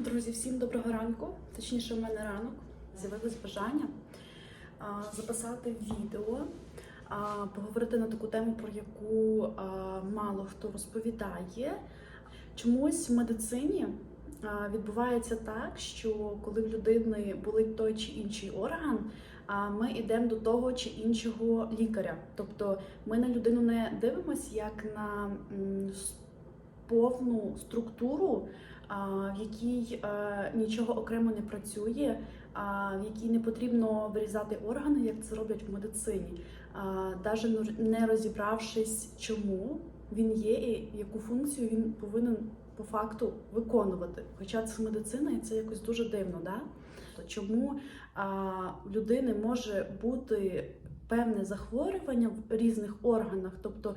Друзі, всім доброго ранку. Точніше, в мене ранок. З'явилось бажання записати відео, поговорити на таку тему, про яку мало хто розповідає. Чомусь в медицині відбувається так, що коли в людини болить той чи інший орган, ми йдемо до того чи іншого лікаря. Тобто ми на людину не дивимося як на повну структуру, в якій е, нічого окремо не працює, в якій не потрібно вирізати органи, як це роблять в медицині, навіть не розібравшись, чому він є і яку функцію він повинен по факту виконувати. Хоча це медицина, і це якось дуже дивно, да? Чому а, людини може бути певне захворювання в різних органах? Тобто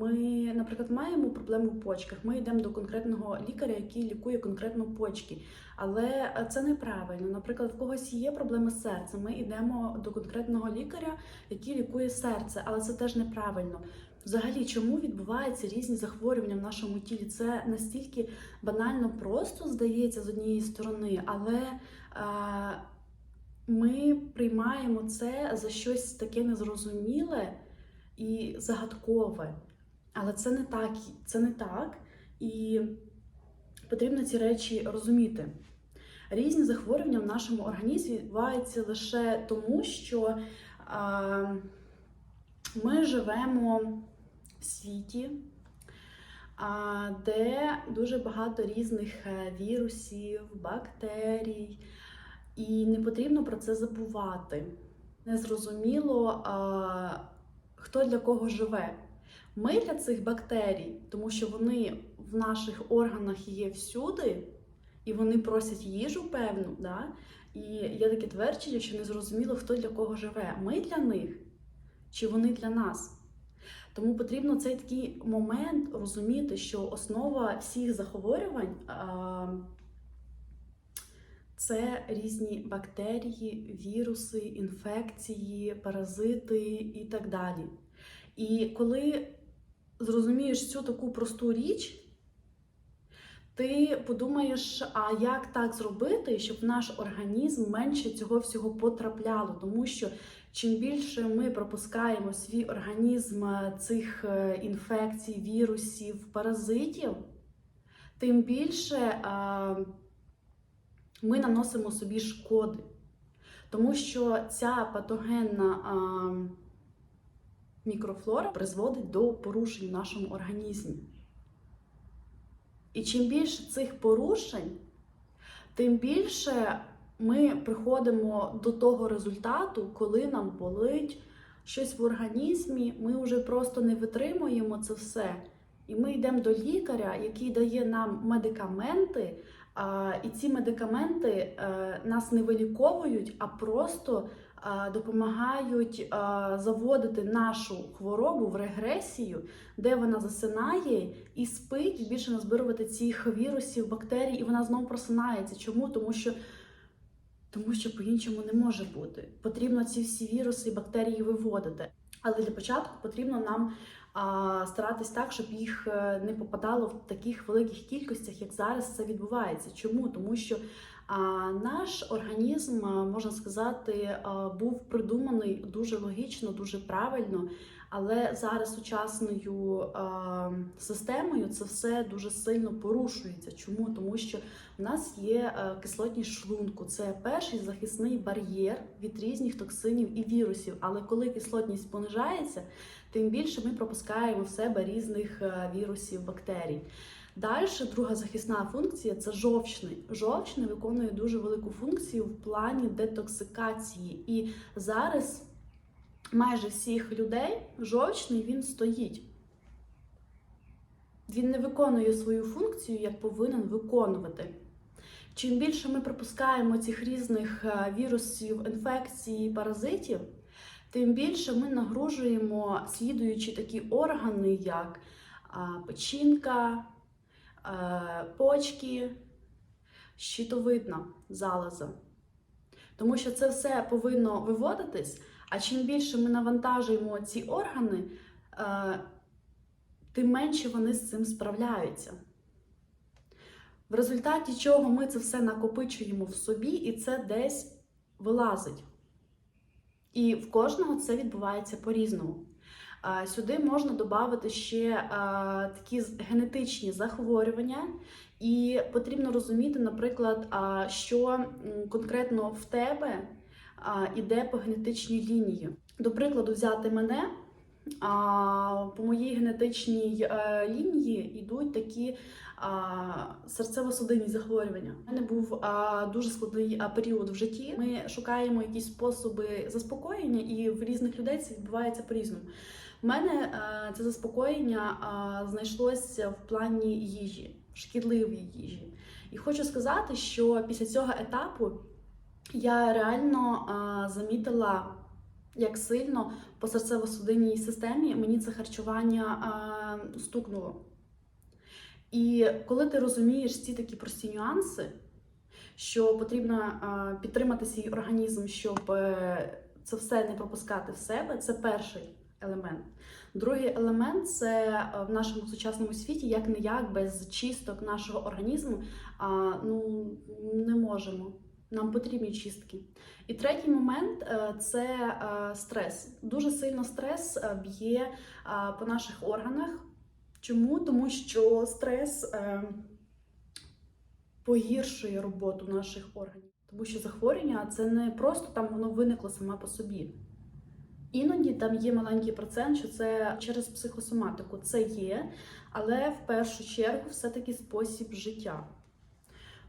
ми, наприклад, маємо проблему в почках. Ми йдемо до конкретного лікаря, який лікує конкретно почки. Але це неправильно. Наприклад, в когось є проблеми з серцем. Ми йдемо до конкретного лікаря, який лікує серце, але це теж неправильно. Взагалі, чому відбуваються різні захворювання в нашому тілі? Це настільки банально просто здається з однієї сторони, але ми приймаємо це за щось таке незрозуміле і загадкове. Але це не так, це не так. І потрібно ці речі розуміти. Різні захворювання в нашому організмі відбуваються лише тому, що а, ми живемо в світі, а, де дуже багато різних е, вірусів, бактерій, і не потрібно про це забувати. Незрозуміло, а, хто для кого живе. Ми для цих бактерій, тому що вони в наших органах є всюди, і вони просять їжу певну. Да? І є таке твердження, що не зрозуміло, хто для кого живе. Ми для них чи вони для нас. Тому потрібно цей такий момент розуміти, що основа всіх захворювань це різні бактерії, віруси, інфекції, паразити і так далі. І коли зрозумієш цю таку просту річ, ти подумаєш, а як так зробити, щоб в наш організм менше цього всього потрапляло, тому що чим більше ми пропускаємо свій організм е, цих е, інфекцій, вірусів, паразитів, тим більше е, ми наносимо собі шкоди. Тому що ця патогенна е, мікрофлора призводить до порушень в нашому організмі. І чим більше цих порушень, тим більше ми приходимо до того результату, коли нам болить щось в організмі, ми вже просто не витримуємо це все. І ми йдемо до лікаря, який дає нам медикаменти, а, і ці медикаменти е, нас не виліковують, а просто е, допомагають е, заводити нашу хворобу в регресію, де вона засинає і спить, більше назбирувати цих вірусів, бактерій, і вона знову просинається. Чому? Тому що тому що по-іншому не може бути. Потрібно ці всі віруси і бактерії виводити. Але для початку потрібно нам а, старатись так, щоб їх е, не попадало в таких великих кількостях, як зараз це відбувається. Чому? Тому що а, наш організм, можна сказати, а, був придуманий дуже логічно, дуже правильно. Але зараз сучасною системою це все дуже сильно порушується. Чому? Тому що в нас є е, кислотність шлунку. Це перший захисний бар'єр від різних токсинів і вірусів. Але коли кислотність понижається, тим більше ми пропускаємо в себе різних е, вірусів, бактерій. Далі друга захисна функція це жовчний. Жовчний виконує дуже велику функцію в плані детоксикації. І зараз майже всіх людей жовчний він стоїть. Він не виконує свою функцію, як повинен виконувати. Чим більше ми пропускаємо цих різних е, вірусів, інфекцій, паразитів, тим більше ми нагружуємо слідуючі такі органи, як печінка, е, почки, щитовидна залоза. Тому що це все повинно виводитись, а чим більше ми навантажуємо ці органи, е, тим менше вони з цим справляються. В результаті чого ми це все накопичуємо в собі, і це десь вилазить. І в кожного це відбувається по-різному. Сюди можна додати ще такі генетичні захворювання, і потрібно розуміти, наприклад, що конкретно в тебе іде по генетичній лінії. До прикладу, взяти мене. А, по моїй генетичній е, лінії йдуть такі а, серцево-судинні захворювання. У мене був а, дуже складний а, період в житті. Ми шукаємо якісь способи заспокоєння, і в різних людей це відбувається по-різному. У мене е, це заспокоєння а, знайшлося в плані їжі, шкідливої їжі. І хочу сказати, що після цього етапу я реально а, замітила, як сильно по серцево-судинній системі мені це харчування а, стукнуло. І коли ти розумієш ці такі прості нюанси, що потрібно а, підтримати свій організм, щоб е, це все не пропускати в себе, це перший елемент. Другий елемент це е, в нашому сучасному світі, як не як без чисток нашого організму, а, ну не можемо. Нам потрібні чистки. І третій момент е, це е, стрес. Дуже сильно стрес е, б'є по наших органах. Чому? Тому що стрес погіршує роботу наших органів. Тому що захворювання це не просто там воно виникло саме по собі. Іноді там є маленький процент, що це через психосоматику. Це є, але в першу чергу все-таки спосіб життя.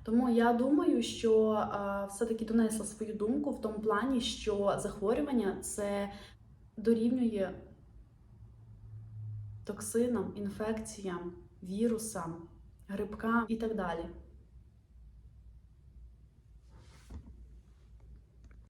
Тому я думаю, що е, все-таки донесла свою думку в тому плані, що захворювання це дорівнює токсинам, інфекціям, вірусам, грибкам і так далі.